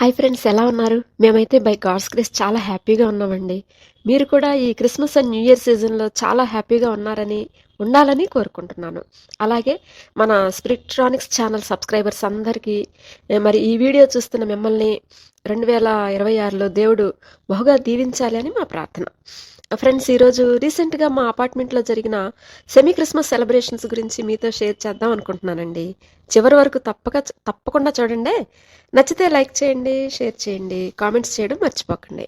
Hi friends ఎలా ఉన్నారు? మేమైతే బై గాడ్స్ క్రిస్ చాలా హ్యాపీగా ఉన్నామండి. మీరు కూడా ఈ క్రిస్మస్ అండ్ న్యూ ఇయర్ సీజన్లో చాలా హ్యాపీగా ఉన్నారని ఉండాలని కోరుకుంటున్నాను. అలాగే మన స్పిరిట్రానిక్స్ ఛానల్ సబ్స్క్రైబర్స్ అందరికీ మరి ఈ వీడియో చూస్తున్న మిమ్మల్ని రెండు వేల ఇరవై ఆరులో దేవుడు బహుగా దీవించాలి అని మా ప్రార్థన. ఫ్రెండ్స్ ఈరోజు రీసెంట్గా మా అపార్ట్మెంట్లో జరిగిన సెమీ క్రిస్మస్ సెలబ్రేషన్స్ గురించి మీతో షేర్ చేద్దాం అనుకుంటున్నానండి. చివరి వరకు తప్పక తప్పకుండా చూడండి. నచ్చితే లైక్ చేయండి షేర్ చేయండి కామెంట్స్ చేయడం మర్చిపోకండి.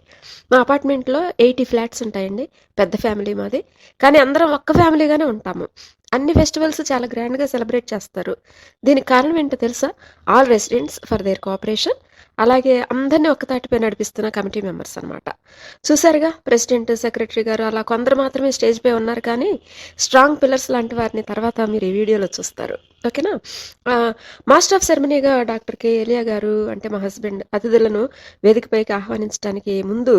మా అపార్ట్మెంట్లో ఎయిటీ ఫ్లాట్స్ ఉంటాయండి. పెద్ద ఫ్యామిలీ మాది. కానీ అందరం ఒక్క ఫ్యామిలీగానే ఉంటాము. అన్ని ఫెస్టివల్స్ చాలా గ్రాండ్గా సెలబ్రేట్ చేస్తారు. దీనికి కారణం ఏంటో తెలుసా? All residents for their cooperation అలాగే అందరినీ ఒక్కతాటిపై నడిపిస్తున్న కమిటీ మెంబర్స్ అనమాట చూసారుగా ప్రెసిడెంట్ సెక్రటరీ గారు అలా కొందరు మాత్రమే స్టేజ్పై ఉన్నారు కానీ స్ట్రాంగ్ పిల్లర్స్ లాంటి వారిని తర్వాత మీరు ఈ వీడియోలో చూస్తారు. ఓకేనా? మాస్టర్ ఆఫ్ సెరమనీగా డాక్టర్ కె. ఎలియా గారు అంటే మా హస్బెండ్ అతిథులను వేదికపైకి ఆహ్వానించడానికి ముందు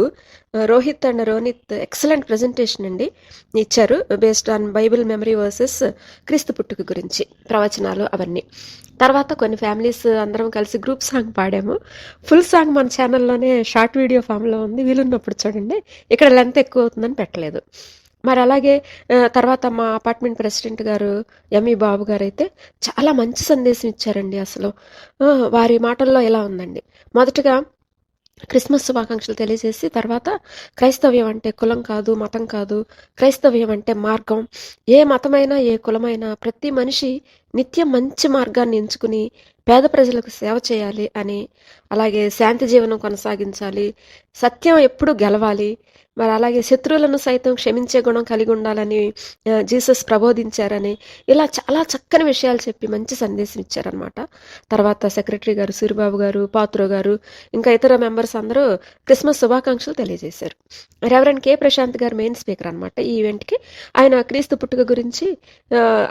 Rohit and Ronit excellent presentation అండి ఇచ్చారు based on Bible memory verses క్రీస్తు పుట్టుక గురించి ప్రవచనాలు అవన్నీ. తర్వాత కొన్ని ఫ్యామిలీస్ అందరం కలిసి గ్రూప్ సాంగ్ పాడాము. ఫుల్ సాంగ్ మన ఛానల్లోనే షార్ట్ వీడియో ఫామ్లో ఉంది వీలున్నప్పుడు చూడండి. ఇక్కడ లెంత్ ఎక్కువ అవుతుందని పెట్టలేదు. మరి అలాగే తర్వాత మా apartment president garu ME Babu garu అయితే చాలా మంచి సందేశం ఇచ్చారండి అసలు వారి మాటల్లో ఎలా ఉందండి. మొదటగా క్రిస్మస్ శుభాకాంక్షలు తెలియజేసి తర్వాత క్రైస్తవ్యం అంటే కులం కాదు మతం కాదు క్రైస్తవ్యం అంటే మార్గం. ఏ మతమైనా ఏ కులమైనా ప్రతి మనిషి నిత్యం మంచి మార్గాన్ని ఎంచుకుని పేద ప్రజలకు సేవ చేయాలి అని అలాగే శాంతి జీవనం కొనసాగించాలి సత్యం ఎప్పుడు గెలవాలి మరి అలాగే శత్రువులను సైతం క్షమించే గుణం కలిగి ఉండాలని జీసస్ ప్రబోధించారని ఇలా చాలా చక్కని విషయాలు చెప్పి మంచి సందేశం ఇచ్చారనమాట తర్వాత సెక్రటరీ గారు సూరిబాబు గారు పాత్రో గారు ఇంకా ఇతర మెంబర్స్ అందరూ క్రిస్మస్ శుభాకాంక్షలు తెలియజేశారు. రెవరెండ్ కె ప్రశాంత్ గారు మెయిన్ స్పీకర్ అనమాట ఈ ఈవెంట్కి. ఆయన క్రీస్తు పుట్టుక గురించి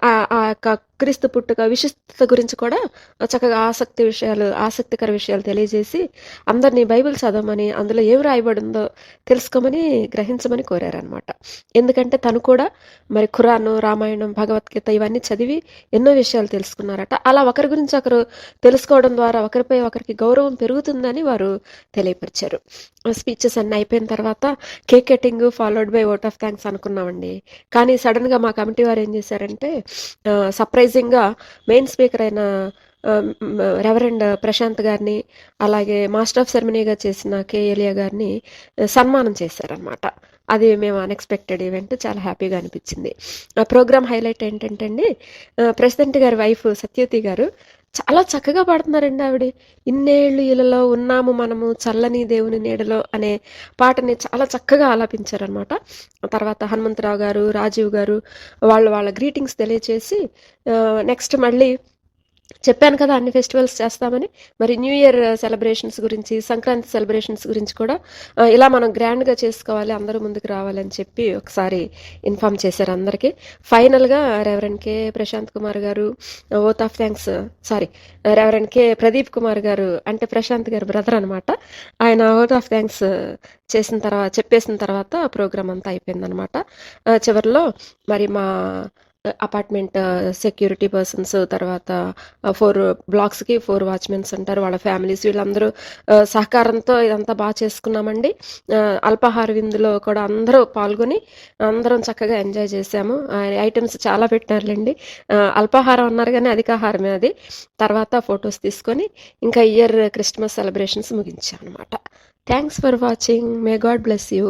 ఆ- ఆ యొక్క క్రీస్తు పుట్టుక విశిష్టత గురించి కూడా చక్కగా ఆసక్తి విషయాలు ఆసక్తికర విషయాలు తెలియజేసి అందరినీ బైబిల్ చదవమని అందులో ఏం రాయబడిందో తెలుసుకోమని గ్రహించమని కోరారనమాట ఎందుకంటే తను కూడా మరి ఖురాను రామాయణం భగవద్గీత ఇవన్నీ చదివి ఎన్నో విషయాలు తెలుసుకున్నారట. అలా ఒకరి గురించి ఒకరు తెలుసుకోవడం ద్వారా ఒకరిపై ఒకరికి గౌరవం పెరుగుతుందని వారు తెలియపరిచారు. స్పీచెస్ అన్నీ అయిపోయిన తర్వాత cake cutting followed by vote of thanks అనుకున్నామండి. కానీ సడన్గా మా కమిటీ వారు ఏం చేశారంటే సర్ప్రైజింగ్గా మెయిన్ స్పీకర్ అయిన రెవరెండ్ ప్రశాంత్ గారిని అలాగే మాస్టర్ ఆఫ్ సెరమనీగా చేసిన కేఎలియా గారిని సన్మానం చేశారనమాట అది మేము అన్ఎక్స్పెక్టెడ్ ఈవెంట్ చాలా హ్యాపీగా అనిపించింది. ఆ ప్రోగ్రామ్ హైలైట్ ఏంటంటే అండి ప్రెసిడెంట్ గారి వైఫ్ సత్యవతి గారు చాలా చక్కగా పాడుతున్నారండి ఆవిడ. ఇన్నేళ్ళు ఇళ్ళలో ఉన్నాము మనము చల్లని దేవుని నీడలో అనే పాటని చాలా చక్కగా ఆలాపించారనమాట తర్వాత హనుమంతరావు గారు రాజీవ్ గారు వాళ్ళు వాళ్ళ గ్రీటింగ్స్ తెలియచేసి నెక్స్ట్ మళ్ళీ చెప్పాను కదా అన్ని ఫెస్టివల్స్ చేస్తామని. మరి న్యూ ఇయర్ సెలబ్రేషన్స్ గురించి సంక్రాంతి సెలబ్రేషన్స్ గురించి కూడా ఇలా మనం గ్రాండ్గా చేసుకోవాలి అందరూ ముందుకు రావాలని చెప్పి ఒకసారి ఇన్ఫామ్ చేశారు అందరికీ. ఫైనల్గా reverend K Prashant Kumar garu vote of thanks sorry reverend K Pradeep Kumar garu అంటే ప్రశాంత్ గారు బ్రదర్ అనమాట ఆయన ఓత్ ఆఫ్ థ్యాంక్స్ చేసిన తర్వాత చెప్పేసిన తర్వాత ప్రోగ్రామ్ అంతా అయిపోయిందనమాట చివరిలో మరి మా అపార్ట్మెంట్ సెక్యూరిటీ పర్సన్స్ తర్వాత ఫోర్ బ్లాక్స్కి ఫోర్ వాచ్మెన్స్ అంటారు వాళ్ళ ఫ్యామిలీస్ వీళ్ళందరూ uh, సహకారంతో ఇదంతా బాగా చేసుకున్నామండి. Uh, అల్పాహార విందులో కూడా అందరూ పాల్గొని అందరం చక్కగా ఎంజాయ్ చేసాము ఐటమ్స్ చాలా పెట్టారులేండి. Uh, అల్పాహారం అన్నారు కానీ అధికాహారమే అది. తర్వాత ఫొటోస్ తీసుకొని ఇంకా ఇయర్ క్రిస్మస్ సెలబ్రేషన్స్ ముగించాం అనమాట thanks for watching may God bless you